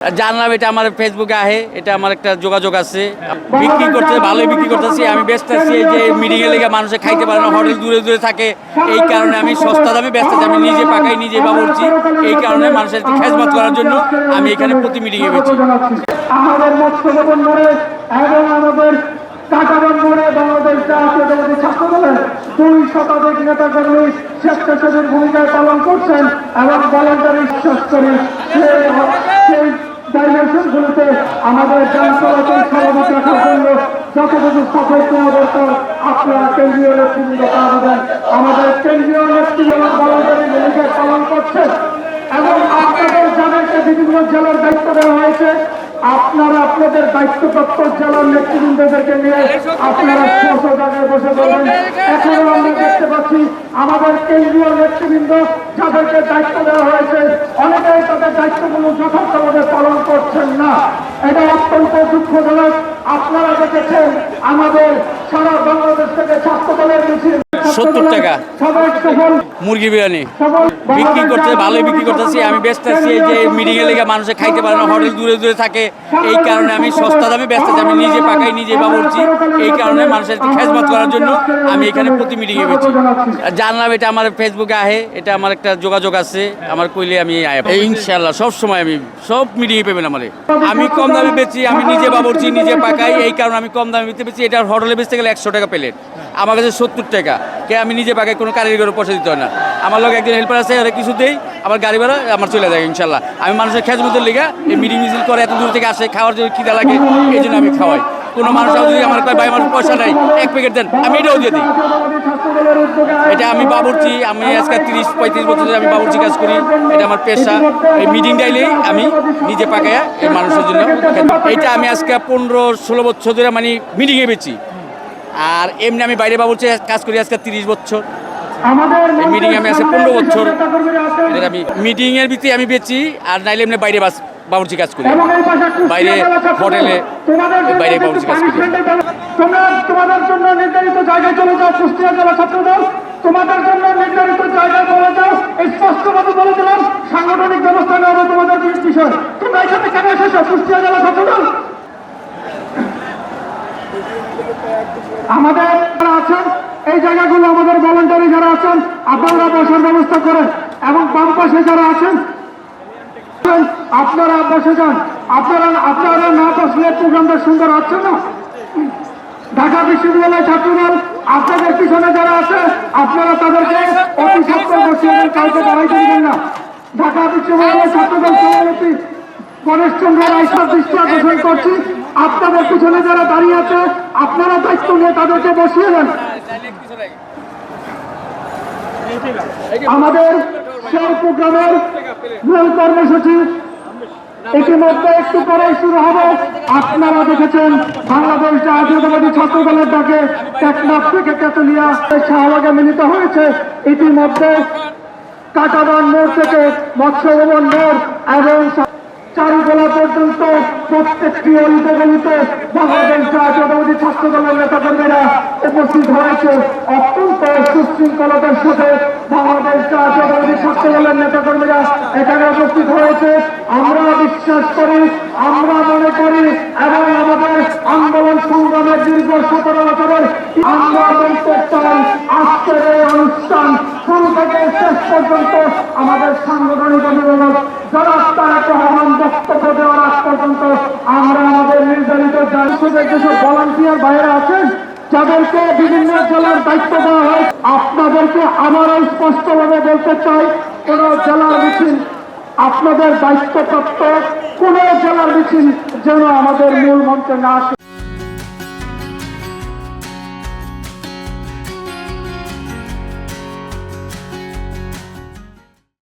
জানলাম এটা আমার ফেসবুকে আহে এটা আমার একটা যোগাযোগ আছে। বিক্রি করতে ভালোই বিক্রি করতেছি আমি ব্যস্ত আছি এই যে মিটিংয়ে লেগে মানুষে খাইতে পারে না হোটেল দূরে দূরে থাকে এই কারণে আমি সস্তা দামে ব্যস্ত আছি আমি নিজে পাকাই নিজে বাবুরছি এই কারণে মানুষের খেজমত করার জন্য আমি এখানে প্রতি মিটিংয়ে গেছি। আমাদের মৎস্যভবন মোড়ে এবং আমাদের কাটাবন মোড়ে বাংলাদেশ জাতীয়তাবাদী ছাত্র দলের দুই শতাধিক নেতা কর্মী স্বেচ্ছাসেবীর ভূমিকায় পালন করছেন এবং ভলান্টারি করি সেই আপনারা আপনাদের দায়িত্ব দেওয়া হয়েছে। দায়িত্বপ্রাপ্ত জেলার নেতৃবৃন্দদেরকে নিয়ে আপনারা বসে বলবেন। এখনও আমরা দেখতে পাচ্ছি আমাদের কেন্দ্রীয় নেতৃবৃন্দ যাদেরকে দায়িত্ব দেওয়া হয়েছে, অনেকেই তাদের করছেন না। এটা অত্যন্ত দুঃখজনক। আপনারা দেখেছেন আমাদের সারা বাংলাদেশ থেকে 70 টাকা। মুরগি বিরিয়ানি। বিক্রি করতে ভালোই বিক্রি করতেছি। আমি ব্যস্ত আছি এই যে মিটিংয়ে লেগে মানুষে খাইতে পারে না হোটেল দূরে দূরে থাকে। এই কারণে আমি সস্তা দামে ব্যস্ত আছি। আমি নিজে পাকাই নিজে বাবুরছি এই কারণে মানুষের একটু করার জন্য আমি এখানে প্রতি মিটিংয়ে গেছি। জানলাম এটা আমার ফেসবুকে আহে এটা আমার একটা যোগাযোগ আছে আমার কইলে আমি ইনশাল্লাহ সব সময় আমি সব মিটিংয়ে পেবেন আমারে। আমি কম দামে বেচি আমি নিজে বাবুরছি নিজে পাকাই এই কারণে আমি কম দামে বেচতে বেচি। এটা হোটেলে বেচতে গেলে একশো টাকা প্লেট। আমার কাছে সত্তর টাকা। কে, আমি নিজে পাকাই কোনো কারিগরের পয়সা দিতে হয় না। আমার লোক একজন হেল্পার আছে, ওরা কিছু দেই, আমার গাড়ি ভাড়া, আমার চলে যায় ইনশাল্লাহ আমি মানুষের খেজমতের লেগে, এই মিটিং মিছিল করে এত দূর থেকে আসে, খাওয়ার জন্য খিদা লাগে, এই জন্য আমি খাওয়াই। কোনো মানুষ যদি আমার ভাই, আমার পয়সা নাই, এক প্যাকেট দেন, আমি এটাও দিয়ে দিই। এটা আমি বাবুর্চি, আমি আজকে তিরিশ, পঁয়ত্রিশ বছর ধরে আমি বাবুর্চি কাজ করি। এটা আমার পেশা। এই মিটিং ডাইলেই আমি নিজে পাকায়া এই মানুষের জন্য এটা আমি আজকে পনেরো, ষোলো বছর ধরে মানে মিটিংয়ে বেছি আর এমনি আমি বাইরে বাবুর্চি কাজ করি আজকে তিরিশ বছর। মিটিং আমি আছে পনেরো বছর। আমি মিটিং এর ভিতরে আমি বেচি আর নাইলে এমনি বাইরে বাস বাবুর্চি কাজ করি। বাইরে। হোটেলে বাইরে বাবুর্চি কাজ করি। তোমরা তোমাদের জন্য নির্ধারিত জায়গায় চলে যাও কুষ্টিয়া জেলা ছাত্র দল। তোমাদের জন্য নির্ধারিত জায়গায় চলে যাও। স্পষ্টভাবে বলে দিলাম সাংগঠনিক ব্যবস্থা নেওয়া তোমাদের বিষয় তোমরা এখানে কেন এসেছ কুষ্টিয়া জেলা ছাত্র দল? আমাদের যারা আছেন, এই জায়গাগুলো আমাদের ভলেন্টারি যারা আছেন, আপনারা বসার ব্যবস্থা করেন এবং বাম পাশে যারা আছেন, আপনারা বসে যান। আপনারা আপনারা না বসলে প্রোগ্রামটা সুন্দর হচ্ছে না। ঢাকা বিশ্ববিদ্যালয় ছাত্রদল, আপনাদের পিছনে যারা আছে, আপনারা তাদেরকে অতি সত্তর বসিয়ে কাউকে দাঁড়াইতে দিবেন না। ঢাকা বিশ্ববিদ্যালয় ছাত্রদল সভাপতি গণেশ চন্দ্র রায় সব দৃষ্টি করছি। আপনাদের পিছনে যারা দাঁড়িয়ে আছে, আপনারা দায়িত্ব নিয়ে তাদেরকে বসিয়ে দেন। আমাদের সেই প্রোগ্রামের মূল কর্মসূচি ইতিমধ্যে একটু পরেই শুরু হবে। আপনারা দেখেছেন বাংলাদেশ জাতীয়তাবাদী ছাত্র দলের ডাকে টেকনাফ থেকে তেতুলিয়া শাহবাগে মিলিত হয়েছে। ইতিমধ্যে কাটাবান মোড় থেকে মৎস্যভবন মোড় পর্যন্ত প্রত্যেকটি অলিতে গলিতে বাংলাদেশ জাতীয়তাবাদী ছাত্র দলের নেতাকর্মীরা উপস্থিত হয়েছে। অত্যন্ত সুশৃঙ্খলতার সাথে ছাত্র দলের এখানে উপস্থিত হয়েছে। আমরা বিশ্বাস করি, আমরা মনে করি এবং আমাদের আন্দোলন সংগ্রামের দীর্ঘ সতেরো বছরের আমরা আজকের অনুষ্ঠান পর্যন্ত আমাদের সাংগঠনিক অভিভাবক জনাস্তার রহমান বক্তব্য দেওয়ার আগ পর্যন্ত আমরা আমাদের নির্ধারিত যেসব ভলান্টিয়ার বাইরে আছেন, যাদেরকে বিভিন্ন জেলার দায়িত্ব দেওয়া হয়। আপনাদেরকে আবারও স্পষ্টভাবে বলতে চাই, কোন জেলার মিছিল আপনাদের দায়িত্বপ্রাপ্ত কোন জেলার মিছিল যেন আমাদের মূল মঞ্চে না আসে।